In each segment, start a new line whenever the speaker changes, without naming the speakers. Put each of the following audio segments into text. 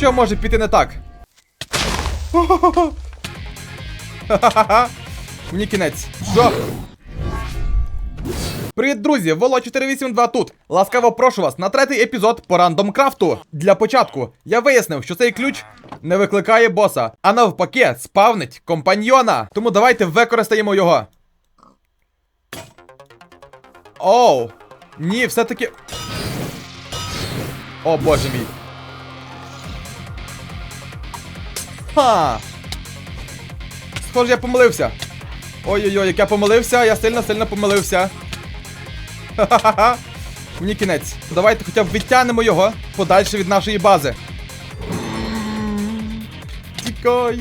Що може піти не так? Ха-ха-ха. Мені кінець. Жах. Привіт, друзі! Воло 482 тут. Ласкаво прошу вас на третій епізод по рандомкрафту. Для початку я вияснив, що цей ключ не викликає боса, а навпаки, спавнить компаньйона. Тому давайте використаємо його. Оу! Ні, все-таки. О боже мій. Ха! Схоже, я помилився. Ой-ой-ой, як я помилився, я сильно-сильно помилився. Ха-ха-ха. Мені кінець. Давайте хоча б відтягнемо його подальше від нашої бази. Тікай.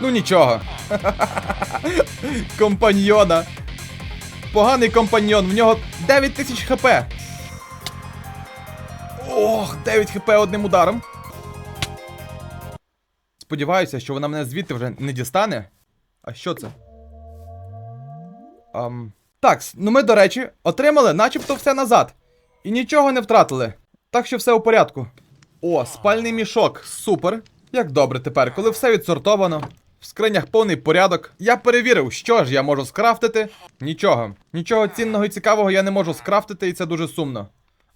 Ну нічого. Компаньйона. Поганий компаньйон, в нього 9 тисяч хп. Ох, 9 хп одним ударом. Сподіваюся, що вона мене звідти вже не дістане. А що це? Ам... Так, ну ми, до речі, отримали начебто все назад. І нічого не втратили. Так що все у порядку. О, спальний мішок. Супер. Як добре тепер, коли все відсортовано. В скринях повний порядок. Я перевірив, що ж я можу скрафтити. Нічого. Нічого цінного і цікавого я не можу скрафтити, і це дуже сумно.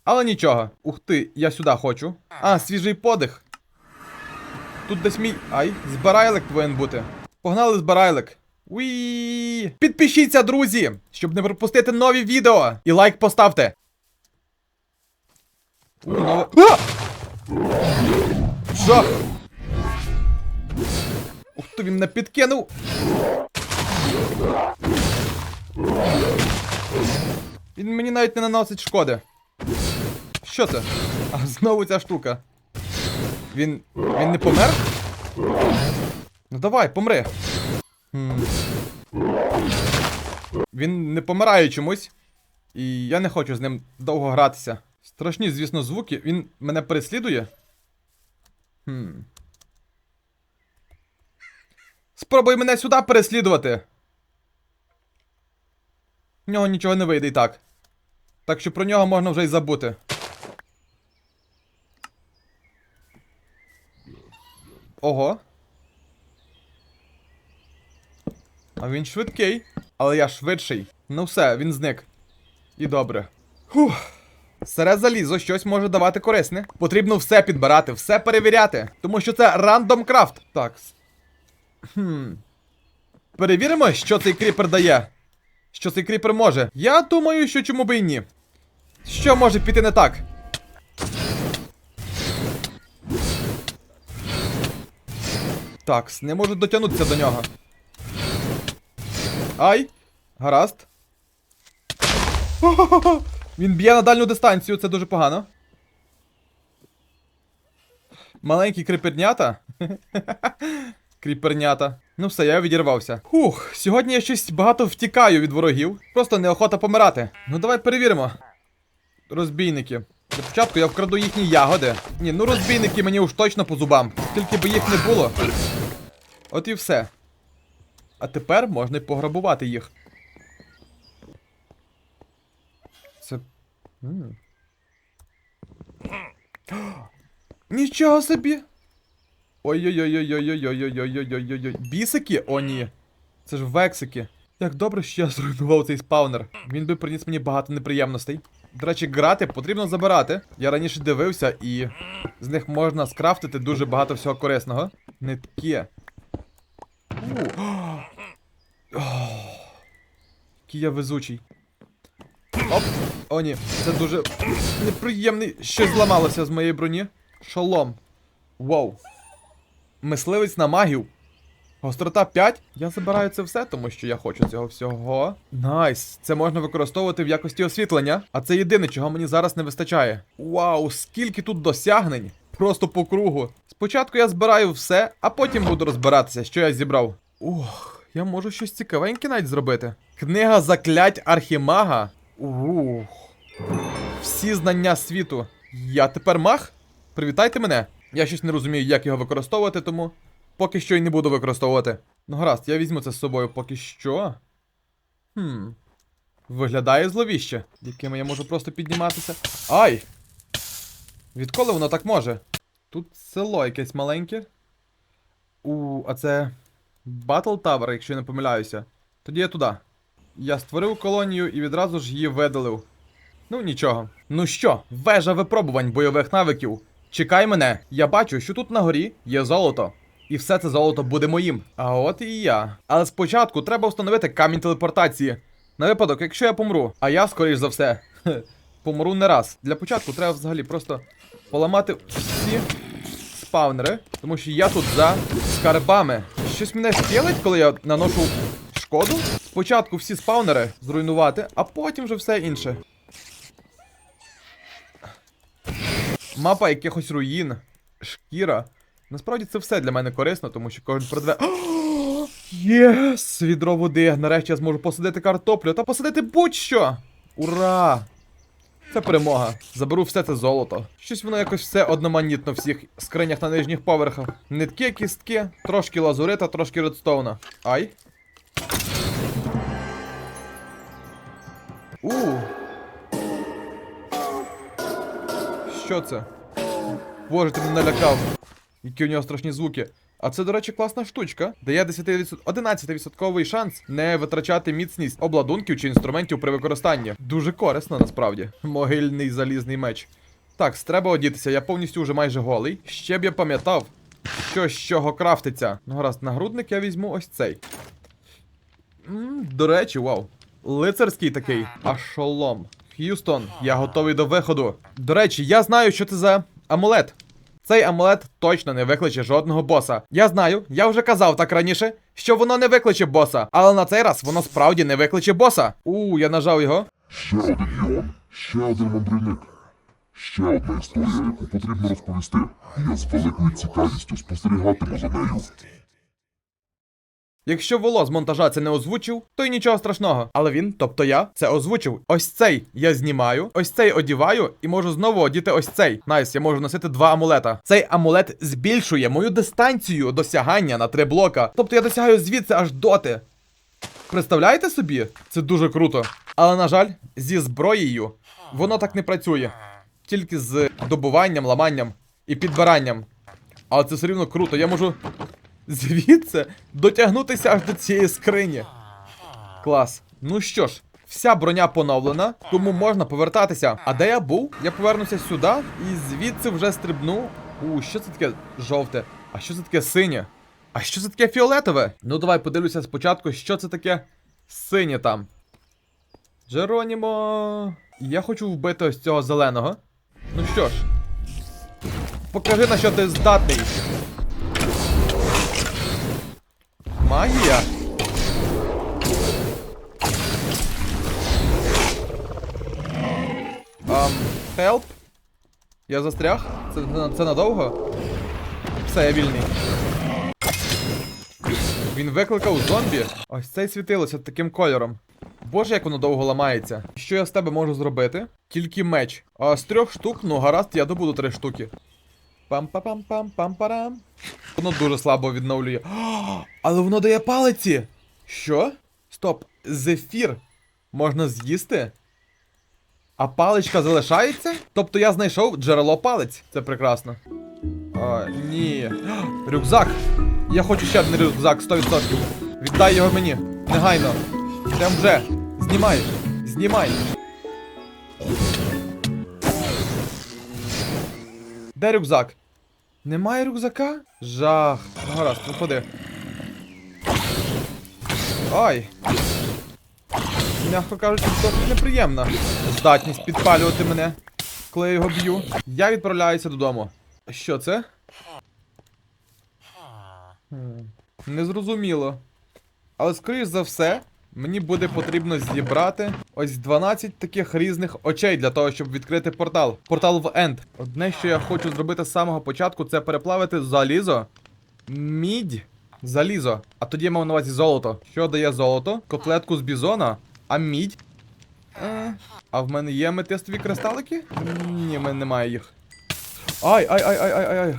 Але нічого. Ух ти, я сюди хочу. А, свіжий подих. Тут десь мій. Ай, збирайлик повинен бути. Погнали збирайлик. Уі! Підпишіться, друзі, щоб не пропустити нові відео. І лайк поставте. У, нове... А! Жах! Ух ти, він мене підкинув. Він мені навіть не наносить шкоди. Що це? А знову ця штука. Він. Він не помер? Ну давай, помри. Хм. Він не помирає чомусь. І я не хочу з ним довго гратися. Страшні, звісно, звуки. Він мене переслідує. Хм. Спробуй мене сюди переслідувати. В нього нічого не вийде і так. Так що про нього можна вже й забути. Ого. А він швидкий. Але я швидший. Ну все, він зник. І добре. Фух. Сере залізо щось може давати корисне. Потрібно все підбирати, все перевіряти. Тому що це рандом крафт. Так. Хм. Перевіримо, що цей кріпер дає. Що цей кріпер може. Я думаю, що чому би і ні. Що може піти не так? Так, не можу дотягнутися до нього. Ай! Гаразд. Хо-хо-хо! Він б'є на дальню дистанцію, це дуже погано. Маленькі кріпернята. Кріпернята. Ну все, я відірвався. Хух, сьогодні я щось багато втікаю від ворогів. Просто неохота помирати. Ну давай перевіримо. Розбійники. Для початку я вкраду їхні ягоди. Ні, ну розбійники мені уж точно по зубам. Тільки би їх не було. От і все. А тепер можна й пограбувати їх. Це. М. Нічого собі. Ой-ой-ой-ой-ой-ой-ой-ой-ой-ой-ой-ой. Бісики? О, ні. Це ж вексики. Як добре, що я зруйнував цей спаунер. Він би приніс мені багато неприємностей. До речі, грати потрібно забирати. Я раніше дивився, і з них можна скрафтити дуже багато всього корисного. У. Ох. Який я везучий. Оп! О, ні, це дуже неприємний. Щось зламалося з моєї броні. Шолом. Вау. Мисливець на магів. Гострота 5. Я забираю це все, тому що я хочу цього всього. Найс. Це можна використовувати в якості освітлення. А це єдине, чого мені зараз не вистачає. Вау, скільки тут досягнень. Просто по кругу. Спочатку я збираю все, а потім буду розбиратися, що я зібрав. Ух, я можу щось цікавеньке навіть зробити. Книга заклять архімага. Ух. Всі знання світу. Я тепер маг? Привітайте мене. Я щось не розумію, як його використовувати, тому поки що й не буду використовувати. Ну гаразд, я візьму це з собою поки що. Хм. Виглядає зловіще, якими я можу просто підніматися. Ай! Відколи воно так може? Тут село якесь маленьке. У, а це. Battle Tower, якщо я не помиляюся. Тоді я туди. Я створив колонію і відразу ж її видалив. Ну нічого. Ну що, вежа випробувань бойових навиків. Чекай мене. Я бачу, що тут на горі є золото. І все це золото буде моїм. А от і я. Але спочатку треба встановити камінь телепортації. На випадок, якщо я помру, а я, скоріш за все, помру не раз. Для початку треба взагалі просто поламати всі спавнери, тому що я тут за скарбами. Щось мене стілить, коли я наношу шкоду. Спочатку всі спавнери зруйнувати, а потім вже все інше. Мапа якихось руїн, шкіра. Насправді це все для мене корисно, тому що кожен продве. Єс! Відро води. Нарешті я зможу посадити картоплю та посадити будь-що! Ура! Це перемога. Заберу все це золото. Щось воно якось все одноманітно в всіх скринях на нижніх поверхах. Нитки, кістки, трошки лазурита, трошки редстоуна. Ай. У. Що це? Боже, ти мене налякав. Які у нього страшні звуки. А це, до речі, класна штучка. Дає 10%, 11% шанс не витрачати міцність обладунків чи інструментів при використанні. Дуже корисно, насправді. Могильний залізний меч. Так, треба одітися, я повністю вже майже голий. Ще б я пам'ятав, що з чого крафтиться. Ну, гаразд, нагрудник я візьму ось цей. М, до речі, вау. Лицарський такий. А шолом. Х'юстон, я готовий до виходу. До речі, я знаю, що це за амулет. Цей амулет точно не викличе жодного боса. Я знаю, я вже казав так раніше, що воно не викличе боса, але на цей раз воно справді не викличе боса. У, я нажав його.
Ще один Йон, ще один мандрівник. Ще одна історія, яку потрібно розповісти. Я з великою цікавістю спостерігатиму за нею.
Якщо Воло з монтажа це не озвучив, то й нічого страшного. Але він, тобто я, це озвучив. Ось цей я знімаю, ось цей одіваю і можу знову одіти ось цей. Найс, я можу носити два амулета. Цей амулет збільшує мою дистанцію досягання на три блока. Тобто я досягаю звідси аж доти. Представляєте собі? Це дуже круто. Але, на жаль, зі зброєю воно так не працює. Тільки з добуванням, ламанням і підбиранням. Але це все рівно круто. Я можу звідси дотягнутися аж до цієї скрині. Клас. Ну що ж, вся броня поновлена, тому можна повертатися. А де я був? Я повернуся сюди і звідси вже стрибну. У, що це таке жовте? А що це таке синє? А що це таке фіолетове? Ну давай подивлюся спочатку, що це таке синє там. Джеронімо. Я хочу вбити ось цього зеленого. Ну що ж. Покажи на що ти здатний. Магія. Ам, help? Я застряг? Це, це надовго? Все, я вільний. Він викликав зомбі. Ось цей світилося таким кольором. Боже, як воно довго ламається. Що я з тебе можу зробити? Тільки меч. А з трьох штук, ну гаразд, я добуду три штуки. Пам-па-пам-пам-пам-парам. Воно дуже слабо відновлює. Але воно дає палиці! Що? Стоп, зефір можна з'їсти? А паличка залишається? Тобто я знайшов джерело палиць. Це прекрасно. А, ні. Рюкзак! Я хочу ще один рюкзак, 100%. Віддай його мені. Негайно. Прям вже. Знімай. Знімай. Де рюкзак? Немає рюкзака? Жах. Ну, Гаразд, виходи. Ай. Мягко кажучи, досить неприємна здатність підпалювати мене, коли я його б'ю. Я відправляюся додому. Що це? Незрозуміло. Але скоріш за все, мені буде потрібно зібрати ось 12 таких різних очей для того, щоб відкрити портал. Портал в Енд. Одне, що я хочу зробити з самого початку, це переплавити залізо, мідь, залізо. А тоді я мав на увазі золото. Що дає золото? Котлетку з бізона, а мідь. Е, а в мене є метистові кристалики? Ні, в мене немає їх. Ай, ай, ай, ай, ай, ай.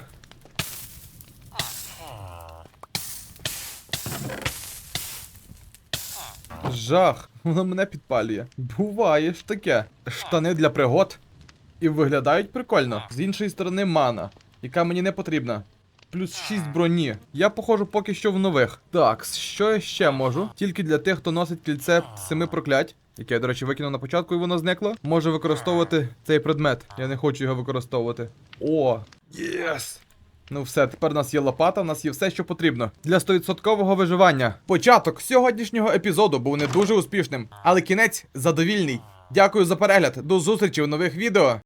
Жах, воно мене підпалює. Буває ж таке. Штани для пригод. і виглядають прикольно. З іншої сторони, мана, яка мені не потрібна. Плюс 6 броні. Я походжу поки що в нових. Так, що я ще можу? Тільки для тих, хто носить кільце семи проклять, яке я, до речі, викинув на початку і воно зникло. Може використовувати цей предмет. Я не хочу його використовувати. О! Єс! Ну все, тепер у нас є лопата, у нас є все, що потрібно для 100% виживання. Початок сьогоднішнього епізоду був не дуже успішним, але кінець задовільний. Дякую за перегляд. До зустрічі в нових відео.